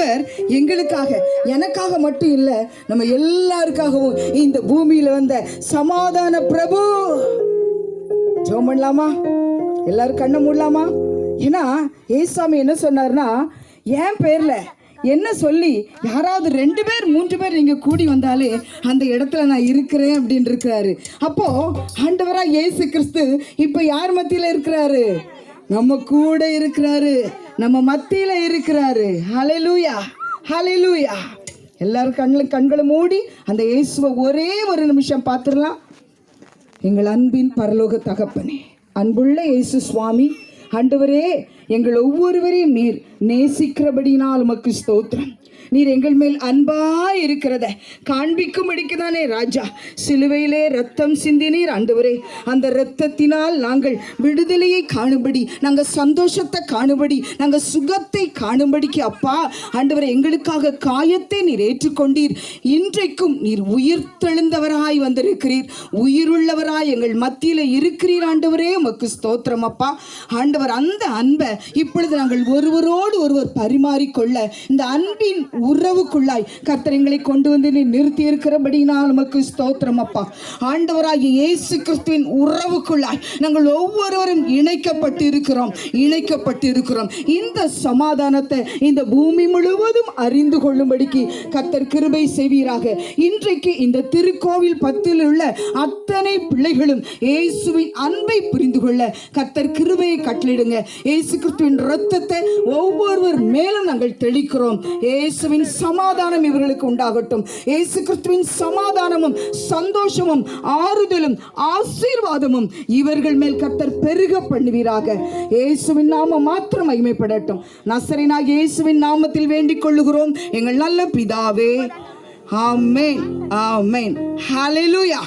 அவர் எங்களுக்காக எனக்காக மட்டும் இல்லை நம்ம எல்லாருக்காகவும் இந்த பூமியில வந்த சமாதான பிரபு. ஜோம் பண்ணலாமா? எல்லாரும் கண்ணை மூடலாமா? ஏன்னா ஏசாமி என்ன சொன்னார்னா என் பேர்ல என்ன சொல்லி யாராவது ரெண்டு பேர் மூன்று பேர் நீங்க கூடி வந்தாலே அந்த இடத்துல நான் இருக்கிறேன் அப்படின்னு இருக்கிறாரு. அப்போ ஆண்டவரா இயேசு கிறிஸ்து இப்போ யார் மத்தியில இருக்கிறாரு? நம்ம கூட இருக்கிறாரு. நம்ம மத்தியில இருக்கிறாரு. ஹalleluya ஹalleluya எல்லாரும் கண்ணில் கண்களை மூடி அந்த இயேசுவை ஒரே ஒரு நிமிஷம் பார்த்துடலாம். எங்கள் அன்பின் பரலோக தகப்பனே அன்புள்ள இயேசு சுவாமி ஆண்டவரே எங்கள் ஒவ்வொருவரையும் நீர் நேசிக்கிறபடினால் உமக்கு ஸ்தோத்திரம். நீர் எங்கள் மேல் அன்பா இருக்கிறத காண்பிக்கும் அடிக்குதானே ராஜா. சிலுவையிலே ரத்தம் சிந்தினீர் ஆண்டவரே. அந்த இரத்தத்தினால் நாங்கள் விடுதலையை காணும்படி நாங்கள் சந்தோஷத்தை காணும்படி நாங்கள் சுகத்தை காணும்படிக்கு அப்பா ஆண்டவரே எங்களுக்காக காயத்தை நீர் ஏற்றுக்கொண்டீர். இன்றைக்கும் நீர் உயிர் தெழுந்தவராய் வந்திருக்கிறீர். உயிருள்ளவராய் எங்கள் மத்தியில் இருக்கிறீர் ஆண்டவரே உமக்கு ஸ்தோத்திரம் அப்பா. ஆண்டவர் அந்த அன்பை இப்பொழுது நாங்கள் ஒருவரோடு ஒருவர் பரிமாறிக்கொள்ள இந்த அன்பின் உறவுக்குள்ளாய் கர்த்தர் கொண்டு வந்து நிறுத்தி இருக்கிறபடினால் உமக்கு ஸ்தோத்திரம் அப்பா. ஆண்டவராகிய இயேசு கிறிஸ்துவின் உறவுக்குள்ளாய் நாங்கள் ஒவ்வொருவரும் இணைக்கப்பட்டு இருக்கிறோம் இணைக்கப்பட்டு இருக்கிறோம் இந்த சமாதானத்தை இந்த பூமி முழுவதும் அறிந்து கொள்ளும்படிக்கு கர்த்தர் கிருபை செய்வீராக. இன்றைக்கு இந்த திருக்கோவில் பத்தில் உள்ள அத்தனை பிள்ளைகளும் இயேசுவின் அன்பை புரிந்து கொள்ள கர்த்தர் கிருபையை கட்டளிடுங்க இயேசு கிறிஸ்துவின் ரத்தத்தை ஒவ்வொருவர் மேலும் நாங்கள் தெளிக்கிறோம். இயேசுவின் சமாதானம் இவர்களுக்கு உண்டாகட்டும். இயேசு கிறிஸ்துவின் சமாதானமும் சந்தோஷமும் ஆறுதலும் ஆசீர்வாதமும் இவர்கள் மேல் கர்த்தர் பெருக பண்ணுவீராக. இயேசுவின் நாமம் மாத்திரம் மகிமைப்படட்டும். நசரினா இயேசுவின் நாமத்தில் வேண்டிக் கொள்ளுகிறோம். எங்கள் நல்ல பிதாவே. ஆமேன். ஆமேன். ஹalleluya.